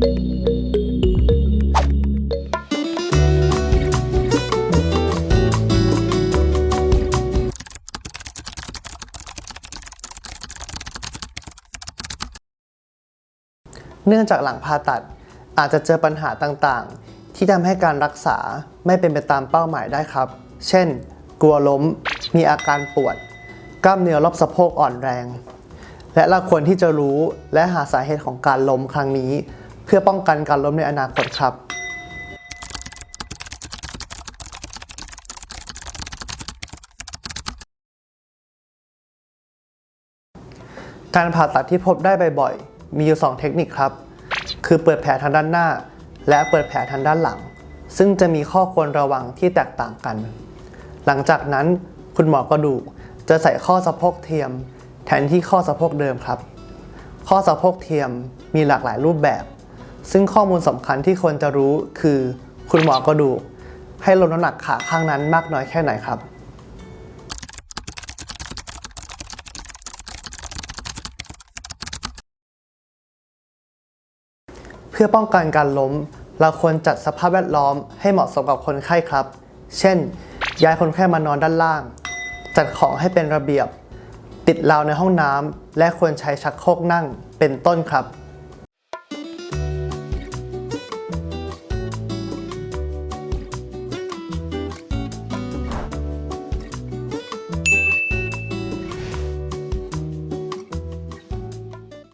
เนื่องจากหลังผ่าตัดอาจจะเจอปัญหาต่างๆ ที่ทำให้การรักษาไม่เป็นไปตามเป้าหมายได้ครับ เช่น กลัวล้ม มีอาการปวด กล้ามเนื้อรอบสะโพกอ่อนแรง และเราควรที่จะรู้และหาสาเหตุของการล้มครั้งนี้ พื่อป้องกันการล้มในอนาคตครับการผ่าตัดที่พบได้บ่อยๆ มีอยู่ 2 เทคนิคครับ คือเปิดแผลทางด้านหน้า และเปิดแผลทางด้านหลัง ซึ่งจะมีข้อควรระวังที่แตกต่างกัน หลังจากนั้นคุณหมอกระดูกจะใส่ข้อสะโพกเทียม แทนที่ข้อสะโพกเดิมครับ ข้อสะโพกเทียมมีหลากหลายรูปแบบ ซึ่งข้อมูลสำคัญที่ควรจะรู้คือ คุณหมอกระดูก ให้ลดน้ำหนักขาข้างนั้นมากน้อยแค่ไหนครับ เพื่อป้องกันการล้ม เราควรจัดสภาพแวดล้อมให้เหมาะสมกับคนไข้ครับ เช่น ย้ายคนไข้มานอนด้านล่าง จัดของให้เป็นระเบียบ ติดราวในห้องน้ำและควรใช้ชักโครกนั่งเป็นต้นครับ